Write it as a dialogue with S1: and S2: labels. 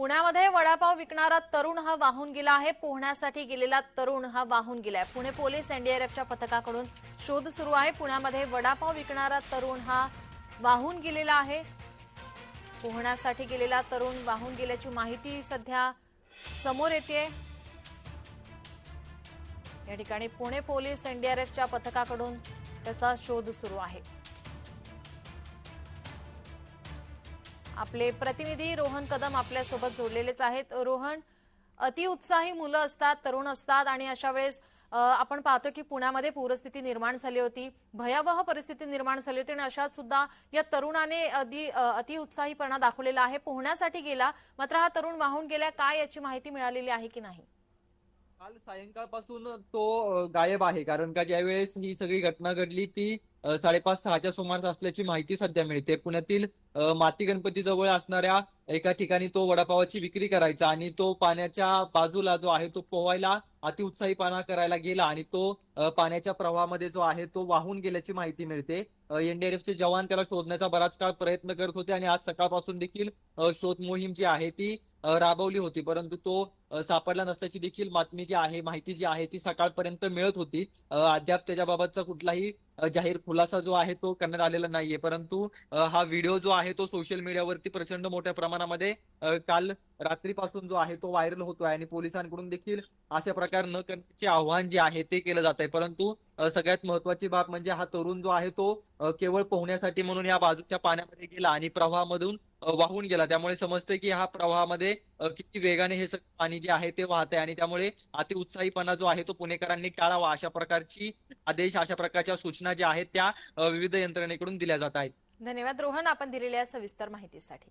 S1: पुण्यामध्ये वडापाव विकणारा तरुण हा वाहून गेला आहे. पोहण्यासाठी गेलेला तरुण हा वाहून गेलाय. पुणे पोलीस एनडीआरएफच्या पथकाकडून शोध सुरू आहे. पुण्यामध्ये वडापाव विकणारा तरुण हा वाहून गेलेला आहे. पोहण्यासाठी गेलेला तरुण वाहून गेल्याची माहिती सध्या समोर येते या ठिकाणी पुणे पोलीस एनडीआरएफच्या पथकाकडून त्याचा शोध सुरू आहे. आपले प्रतिनिधी रोहन कदम आपल्यासोबत जोडलेलेच आहेत. रोहन अतिउत्साही मुलं असतात तरुण असतात आणि अशा वेळेस आपण पाहतो की पुण्यामध्ये पूरस्थिती निर्माण झाली होती भयावह परिस्थिती निर्माण झाली होती आणि अशात सुद्धा या तरुणाने अति अतिउत्साहीपणा दाखवलेला आहे. पोहण्यासाठी गेला मात्र हा तरुण वाहून गेला. काय याची माहिती मिळालेली आहे की नाही?
S2: काल सायंकाळपासून तो गायब आहे. कारण का ज्यावेळेस ही सगळी घटना घडली ती साडेपाच सहाच्या सुमारास असल्याची माहिती सध्या मिळते. पुण्यातील माती गणपती जवळ असणाऱ्या एका ठिकाणी तो वडापावाची विक्री करायचा आणि तो पाण्याच्या बाजूला जो आहे तो पोहायला अतिउत्साहीपणा करायला गेला आणि तो पाण्याच्या प्रवाहामध्ये जो आहे तो वाहून गेल्याची माहिती मिळते. एनडीआरएफचे जवान त्याला शोधण्याचा बराच काळ प्रयत्न करत होते आणि आज सकाळपासून देखील शोध मोहीम जी आहे ती राबवली होती. परंतु तो सापडला नसल्याची देखील बातमी जी आहे माहिती जी आहे ती सकाळपर्यंत मिळत होती. अद्याप त्याच्याबाबतचा कुठलाही जाहीर खुलासा जो आहे तो करण्यात आलेला नाहीये. परंतु हा व्हिडिओ जो आहे तो सोशल मीडियावरती प्रचंड मोठ्या प्रमाणामध्ये काल रात्रीपासून जो आहे तो व्हायरल होतोय आणि पोलिसांकडून देखील अशा प्रकार न करण्याचे आव्हान जे आहे ते केलं जात आहे परंतु सगळ्यात महत्वाची बाब म्हणजे हा तरुण जो आहे तो केवळ पोहण्यासाठी म्हणून या बाजूच्या पाण्यामध्ये गेला आणि प्रवाहामधून वाहून गेला. त्यामुळे समजतंय की हा प्रवाहामध्ये किती वेगाने हे सगळं पाणी जे आहे ते वाहत आहे आणि त्यामुळे अतिउत्साहीपणा जो आहे तो पुणेकरांनी टाळावा. अशा प्रकारची आदेश अशा प्रकारच्या सूचना ज्या आहेत त्या विविध यंत्रणेकडून दिल्या जात आहेत.
S1: धन्यवाद रोहन आपण दिलेल्या सविस्तर माहितीसाठी.